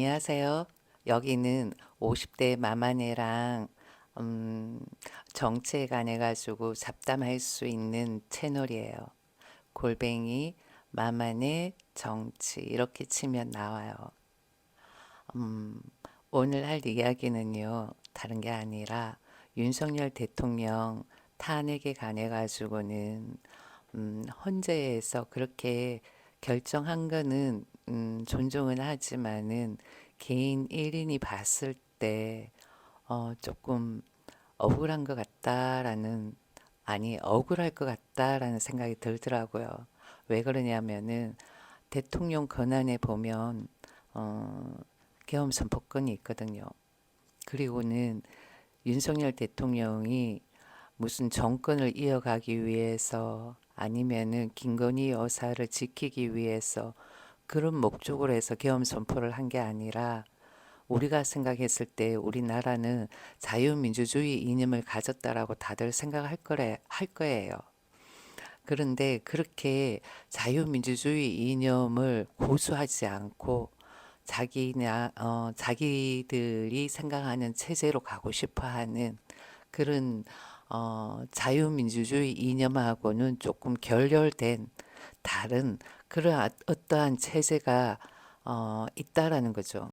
안녕하세요. 여기는 50대 마마네랑 음, 정치에 관해 가지고 잡담할 수 있는 채널이에요. 골뱅이 마마네 정치 이렇게 치면 나와요. 음, 오늘 할 이야기는요. 다른 게 아니라 윤석열 대통령 탄핵에 관해 가지고는 음, 헌재에서 그렇게 결정한 거는 음, 존중은 하지만은 개인 1인이 봤을 때 어, 조금 억울한 것 같다라는 아니 억울할 것 같다라는 생각이 들더라고요. 왜 그러냐면은 대통령 권한에 보면 어, 계엄 선포권이 있거든요. 그리고는 윤석열 대통령이 무슨 정권을 이어가기 위해서 아니면은 김건희 여사를 지키기 위해서 그런 목적으로 해서 계엄 선포를 한 게 아니라 우리가 생각했을 때 우리나라는 자유민주주의 이념을 가졌다라고 다들 생각할 거래 할 거예요. 그런데 그렇게 자유민주주의 이념을 고수하지 않고 자기나 어, 자기들이 생각하는 체제로 가고 싶어하는 그런 어, 자유민주주의 이념하고는 조금 결렬된 다른 아- 어떠한 체제가 어, 있다라는 거죠.